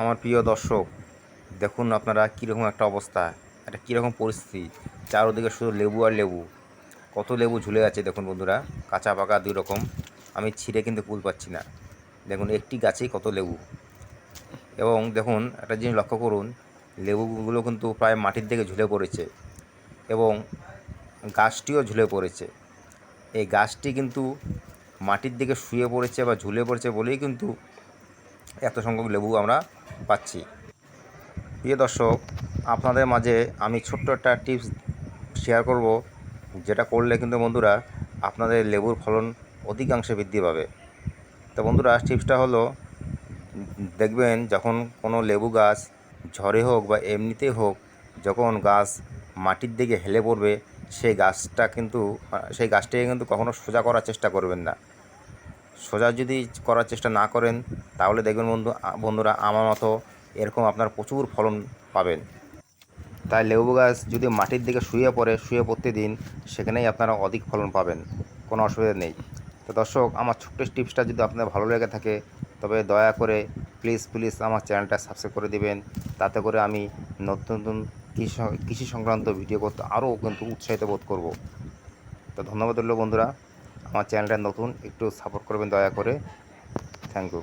আমার প্রিয় দর্শক, দেখুন আপনারা কীরকম একটা অবস্থা, একটা কীরকম পরিস্থিতি, চারোদিকে শুধু লেবু আর লেবু। কত লেবু ঝুলে আছে দেখুন বন্ধুরা, কাঁচা পাকা দুই রকম, আমি ছিঁড়ে কিন্তু কুল পাচ্ছি না। দেখুন, একটি গাছেই কত লেবু। এবং দেখুন, একটা জিনিস লক্ষ্য করুন, লেবুগুলো কিন্তু প্রায় মাটির দিকে ঝুলে পড়েছে এবং গাছটিও ঝুলে পড়েছে। এই গাছটি কিন্তু মাটির দিকে শুয়ে পড়েছে বা ঝুলে পড়েছে বলেই কিন্তু এত সংখ্যক লেবু আমরা পাচ্ছি। প্রিয় দর্শক, আপনাদের মাঝে আমি ছোট্ট একটা টিপস শেয়ার করব, যেটা করলে কিন্তু বন্ধুরা আপনাদের লেবুর ফলন অধিকাংশে বৃদ্ধি পাবে। তো বন্ধুরা, টিপসটা হলো, দেখবেন যখন কোনো লেবু গাছ ঝড়ে হোক বা এমনিতেই হোক, যখন গাছ মাটির দিকে হেলে পড়বে, সেই গাছটা কিন্তু, সেই গাছটাকে কিন্তু কখনো সোজা করার চেষ্টা করবেন না। সোজা যদি করার চেষ্টা না করেন, তাহলে দেখবেন বন্ধু বন্ধুরা আমার মতো এরকম আপনার প্রচুর ফলন পাবেন। তাই লেবু গাছ যদি মাটির দিকে শুয়ে পড়ে, শুয়ে পড়তে দিন সেখানেই আপনারা অধিক ফলন পাবেন। কোনো অসুবিধা নেই। তো দর্শক, আমার ছোট্ট টিপসটা যদি আপনার ভালো লেগে থাকে, তবে দয়া করে প্লিজ প্লিজ আমার চ্যানেলটা সাবস্ক্রাইব করে দিবেন। তাতে করে আমি নতুন নতুন কৃষি কৃষি সংক্রান্ত ভিডিও করতে আরও কিন্তু উৎসাহিত বোধ করব। তো ধন্যবাদ রইল বন্ধুরা। আমার চ্যানেলটা নতুন একটু সাপোর্ট করবেন দয়া করে। Thank you